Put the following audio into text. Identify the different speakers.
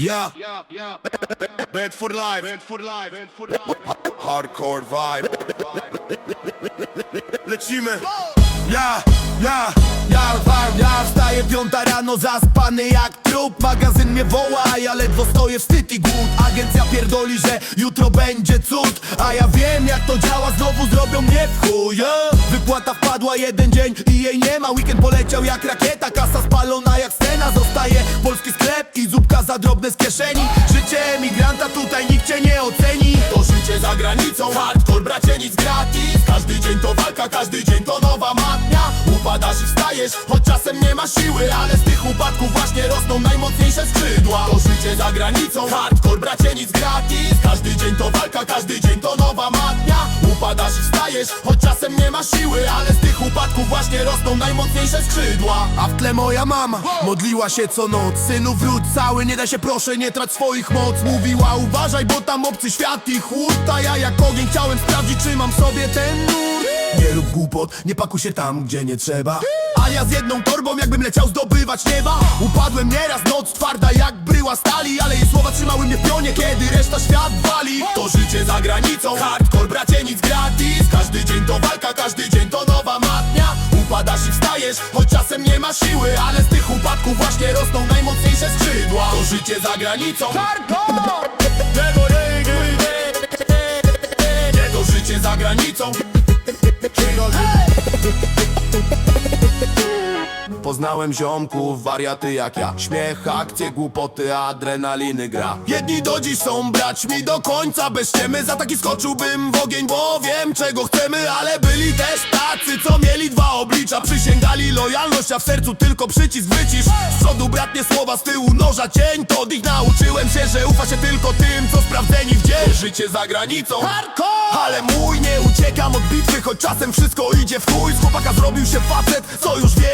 Speaker 1: Yeah,
Speaker 2: Yeah, yeah.
Speaker 1: bad for life,
Speaker 2: Band for life, for life.
Speaker 1: hardcore vibe. Lecimy. Ja, ja, ja, ja, ja Wstaję piąta rano zaspany jak trup Magazyn mnie woła, a ja ledwo stoję wstyd i głód Agencja pierdoli, że jutro będzie cud A ja wiem jak to działa, znowu zrobią mnie w chuj yeah. Wypłata wpadła jeden dzień i jej nie ma Weekend poleciał jak rakieta, kasa spalona jak scena Zostaje za drobne z kieszeni. Życie emigranta tutaj nikt cię nie oceni. To życie za granicą, hardcore bracie nic gratis. Każdy dzień to walka, każdy dzień to nowa matnia. Upadasz i wstajesz, choć czasem nie ma siły Ale z tych upadków właśnie rosną najmocniejsze skrzydła. To życie za granicą, hardcore bracie nic gratis. Każdy dzień to walka, każdy dzień to nowa matnia Upadasz i wstajesz, choć czasem nie ma siły Ale z tych upadków właśnie rosną najmocniejsze skrzydła. A w tle moja mama modliła się co noc. Synu wróć cały, nie da się proszę, nie trać swoich moc. Mówiła uważaj, bo tam obcy świat i chłód. A ja jak ogień chciałem sprawdzić, czy mam sobie ten nur Nie rób głupot, nie pakuj się tam, gdzie nie trzeba. A ja z jedną torbą, jakbym leciał zdobywać nieba. Upadłem nieraz, noc twarda jak bryła stali Ale jej słowa trzymały mnie w pionie, kiedy reszta świat wali. To życie za granicą, hardcore to walka, każdy dzień to nowa matnia. Upadasz i wstajesz, choć czasem nie ma siły Ale z tych upadków właśnie rosną najmocniejsze skrzydła. To życie za granicą. Hardcore! Poznałem ziomków, wariaty jak ja. Śmiech, akcje, głupoty, adrenaliny gra. Jedni do dziś są braćmi do końca. Bez ściemy za taki skoczyłbym w ogień Bo wiem czego chcemy, ale byli też tacy Co mieli dwa oblicza. Przysięgali lojalność, a w sercu tylko przycisk wycisz. Z przodu bratnie słowa, z tyłu noża cień. To od nich nauczyłem się, że ufa się tylko tym Co sprawdzeni w dzień Życie za granicą. Hardcore! Ale mój nie uciekam od bitwy Choć czasem wszystko idzie w chuj. Z chłopaka zrobił się facet, co już wie